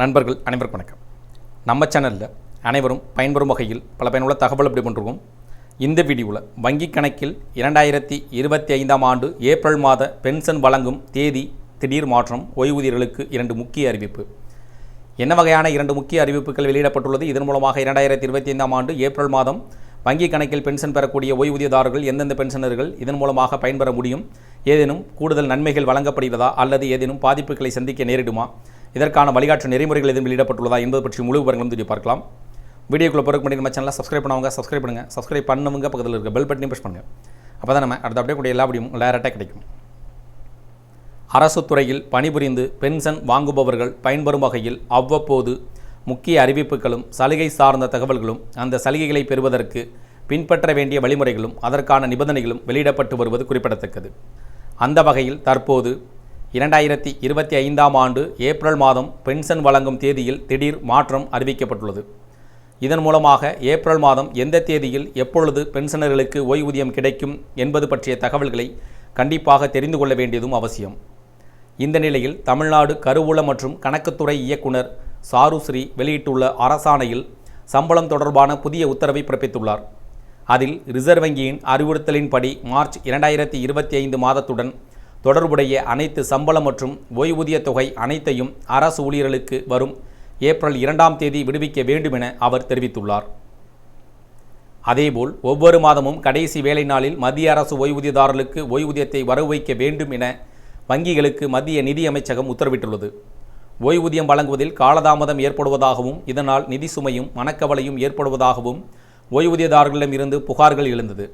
நண்பர்கள் அனைவருக்கும் வணக்கம். நம்ம சேனலில் அனைவரும் பயன்பெறும் வகையில் பல பயனுள்ள தகவல் அப்படி பண்ணுறோம் இந்த வீடியோவில் வங்கிக் கணக்கில் இரண்டாயிரத்தி இருபத்தி ஐந்தாம் ஆண்டு ஏப்ரல் மாத பென்ஷன் வழங்கும் தேதி திடீர் மாற்றம் ஓய்வூதியர்களுக்கு இரண்டு முக்கிய அறிவிப்பு. என்ன வகையான இரண்டு முக்கிய அறிவிப்புகள் வெளியிடப்பட்டுள்ளது? இதன் மூலமாக இரண்டாயிரத்தி இருபத்தி ஐந்தாம் ஆண்டு ஏப்ரல் மாதம் வங்கி கணக்கில் பென்ஷன் பெறக்கூடிய ஓய்வூதியதாரர்கள் எந்தெந்த பென்ஷனர்கள் இதன் மூலமாக பயன்பெற முடியும்? ஏதேனும் கூடுதல் நன்மைகள் வழங்கப்படுகிறதா? அல்லது ஏதேனும் பாதிப்புகளை சந்திக்க நேரிடுமா? இதற்கான வழிகாட்டு நெறிமுறைகள் எதுவும் வெளியிடப்பட்டுள்ளதா என்பது பற்றி முழு விவரங்களும் தெரிய பார்க்கலாம். வீடியோக்குள்ளே பிறகு பண்ணி நம்ம சேனலை சப்ஸ்கிரைப் பண்ணவங்க சப்ஸ்கிரைப் பண்ணுங்கள் சப்ஸ்கிரைப் பண்ணவங்க பக்கத்தில் இருக்க பெல் பட்டனையும் ப்ரெஸ் பண்ணுங்கள் அப்போ தான் நம்ம அடுத்த அப்படியே கூட எல்லா அப்படியும் டேரெக்டாக கிடைக்கும். அரசு துறையில் பணிபுரிந்து பென்ஷன் வாங்குபவர்கள் பயன்பெறும் வகையில் அவ்வப்போது முக்கிய அறிவிப்புகளும் சலுகை சார்ந்த தகவல்களும் அந்த சலுகைகளை பெறுவதற்கு பின்பற்ற வேண்டிய வழிமுறைகளும் அதற்கான நிபந்தனைகளும் வெளியிடப்பட்டு வருவது குறிப்பிடத்தக்கது. அந்த வகையில் தற்போது இரண்டாயிரத்தி இருபத்தி ஐந்தாம் ஆண்டு ஏப்ரல் மாதம் பென்ஷன் வழங்கும் தேதியில் திடீர் மாற்றம் அறிவிக்கப்பட்டுள்ளது. இதன் மூலமாக ஏப்ரல் மாதம் எந்த தேதியில் எப்பொழுது பென்ஷனர்களுக்கு ஓய்வூதியம் கிடைக்கும் என்பது பற்றிய தகவல்களை கண்டிப்பாக தெரிந்து கொள்ள வேண்டியதும் அவசியம். இந்த நிலையில் தமிழ்நாடு கருவூல மற்றும் கணக்குத்துறை இயக்குனர் சாருஸ்ரீ வெளியிட்டுள்ள அரசாணையில் சம்பளம் தொடர்பான புதிய உத்தரவை பிறப்பித்துள்ளார். அதில் ரிசர்வ் வங்கியின் அறிவுறுத்தலின்படி மார்ச் இரண்டாயிரத்தி இருபத்தி ஐந்து மாதத்துடன் தொடர்புடைய அனைத்து சம்பளம் மற்றும் ஓய்வூதிய தொகை அனைத்தையும் அரசு ஊழியர்களுக்கு வரும் ஏப்ரல் இரண்டாம் தேதி விடுவிக்க வேண்டும் என அவர் தெரிவித்துள்ளார். அதேபோல் ஒவ்வொரு மாதமும் கடைசி வேலை நாளில் மத்திய அரசு ஓய்வூதியதாரர்களுக்கு ஓய்வூதியத்தை வரவு வைக்க வேண்டும் என வங்கிகளுக்கு மத்திய நிதி அமைச்சகம் உத்தரவிட்டுள்ளது. ஓய்வூதியம் வழங்குவதில் காலதாமதம் ஏற்படுவதாகவும் இதனால் நிதி சுமையும் மனக்கவலையும் ஏற்படுவதாகவும் ஓய்வூதியதாரர்களிடமிருந்து புகார்கள் எழுந்தது.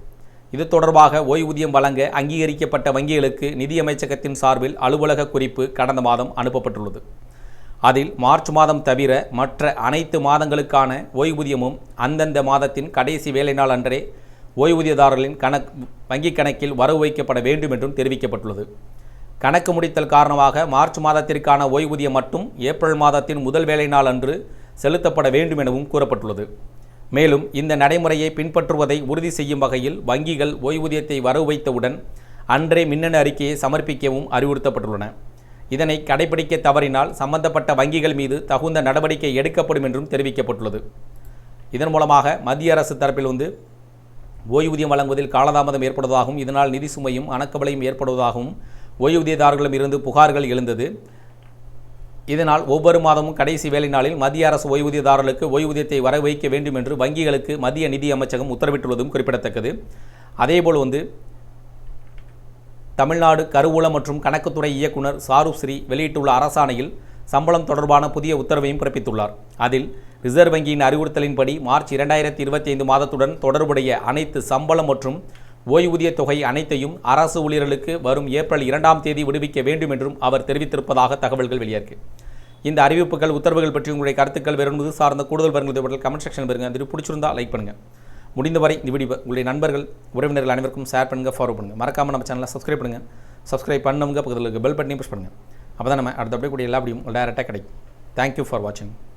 இது தொடர்பாக ஓய்வூதியம் வழங்க அங்கீகரிக்கப்பட்ட வங்கிகளுக்கு நிதியமைச்சகத்தின் சார்பில் அலுவலக குறிப்பு கடந்த மாதம் அனுப்பப்பட்டுள்ளது. அதில் மார்ச் மாதம் தவிர மற்ற அனைத்து மாதங்களுக்கான ஓய்வூதியமும் அந்தந்த மாதத்தின் கடைசி வேலை நாள் அன்றே ஓய்வூதியதாரர்களின் கணக் வங்கிக் கணக்கில் வரவு வைக்கப்பட வேண்டும் என்றும் தெரிவிக்கப்பட்டுள்ளது. கணக்கு முடித்தல் காரணமாக மார்ச் மாதத்திற்கான ஓய்வூதியம் மட்டும் ஏப்ரல் மாதத்தின் முதல் வேலை நாள் அன்று செலுத்தப்பட வேண்டும் எனவும் கூறப்பட்டுள்ளது. மேலும் இந்த நடைமுறையை பின்பற்றுவதை உறுதி செய்யும் வகையில் வங்கிகள் ஓய்வூதியத்தை வரவு வைத்தவுடன் அன்றே மின்னணு அறிக்கையை சமர்ப்பிக்கவும் அறிவுறுத்தப்பட்டுள்ளன. இதனை கடைபிடிக்க தவறினால் சம்பந்தப்பட்ட வங்கிகள் மீது தகுந்த நடவடிக்கை எடுக்கப்படும் என்றும் தெரிவிக்கப்பட்டுள்ளது. இதன் மூலமாக மத்திய அரசு தரப்பில் வந்து ஓய்வூதியம் வழங்குவதில் காலதாமதம் ஏற்படுவதாகவும் இதனால் நிதி சுமையும் அணக்கவலையும் ஏற்படுவதாகவும் ஓய்வூதியதாரர்களிடம் இருந்து புகார்கள் எழுந்தது. இதனால் ஒவ்வொரு மாதமும் கடைசி வேலை நாளில் மத்திய அரசு ஓய்வூதியதாரர்களுக்கு ஓய்வூதியத்தை வர வைக்க வேண்டும் என்று வங்கிகளுக்கு மத்திய நிதி அமைச்சகம் உத்தரவிட்டுள்ளதும் குறிப்பிடத்தக்கது. அதேபோல் வந்து தமிழ்நாடு கருவூல மற்றும் கணக்குத்துறை இயக்குனர் சாருஸ்ரீ வெளியிட்டுள்ள அரசாணையில் சம்பளம் தொடர்பான புதிய உத்தரவையும் பிறப்பித்துள்ளார். அதில் ரிசர்வ் வங்கியின் அறிவுறுத்தலின்படி மார்ச் இரண்டாயிரத்தி இருபத்தி ஐந்து மாதத்துடன் தொடர்புடைய அனைத்து சம்பளம் மற்றும் ஓய்வூதிய தொகை அனைத்தையும் அரசு ஊழியர்களுக்கு வரும் ஏப்ரல் இரண்டாம் தேதி விடுவிக்க வேண்டும் என்றும் அவர் தெரிவித்திருப்பதாக தகவல்கள் வெளியாகி இந்த அறிவிப்புகள் உத்தரவுகள் பற்றி உங்களுடைய கருத்துக்கள் வேறு சார்ந்த கூடுதல் வருங்கள் கமெண்ட் செக்ஷன் வருங்க அது பிடிச்சிருந்தால் லைக் பண்ணுங்கள் முடிந்தவரை இந்த வீடியோ உங்களுடைய நண்பர்கள் உறவினர்கள் அனைவருக்கும் ஷேர் பண்ணுங்கள் ஃபாலோ பண்ணுங்கள் மறக்காமல் நம்ம சேனலை சப்ஸ்கிரைப் பண்ணுங்கள் சப்ஸ்கிரைப் பண்ணுங்க பக்கத்தில் இருக்க பெல் பட்டனையும் ப்ரெஸ் பண்ணுங்கள் அப்போ தான் நம்ம அடுத்தபடி அப்படியே கூடிய எல்லா வீடியும் டேரெக்டாக கிடைக்கும். தேங்க்யூ ஃபார் வாட்சிங்